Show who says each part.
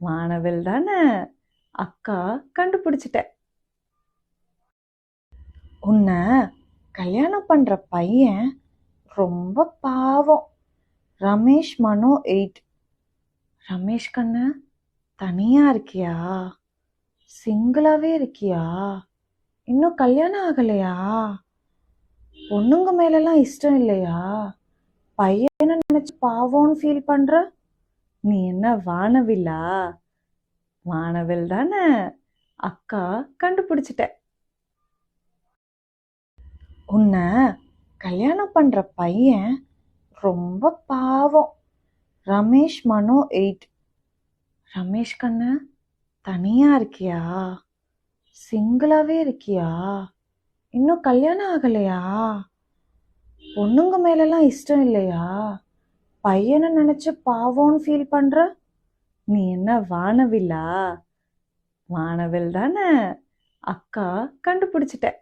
Speaker 1: வானவில் தானே? அக்கா கண்டுபிடிச்சிட்டேன் உன்னை கல்யாணம் பண்ற பையன் ரொம்ப பாவம். ரமேஷ் மனோ எயிட். ரமேஷ் கண்ணு தனியா இருக்கியா? சிங்கிளாவே இருக்கியா? இன்னும் கல்யாணம் ஆகலையா? பொண்ணுங்க மேலெல்லாம் இஷ்டம் இல்லையா? பையனை நினைச்சு பாவம்னு ஃபீல் பண்ற? நீ என்ன வானவில்லா? வானவில் தானே? அக்கா கண்டுபிடிச்சிட்டேன். உன்னை கல்யாணம் பண்ற பையன் ரொம்ப பாவம். ரமேஷ் மனோ எயிட். ரமேஷ் கண்ணு தனியா இருக்கியா? சிங்கிளாவே இருக்கியா? இன்னும் கல்யாணம் ஆகலையா? பொண்ணுங்க மேலெல்லாம் இஷ்டம் இல்லையா? பையனை நினைச்சு பாவம்னு ஃபீல் பண்ற? நீ என்ன வானவில்லா? வானவில் தானே? அக்கா கண்டுபிடிச்சிட்டேன்.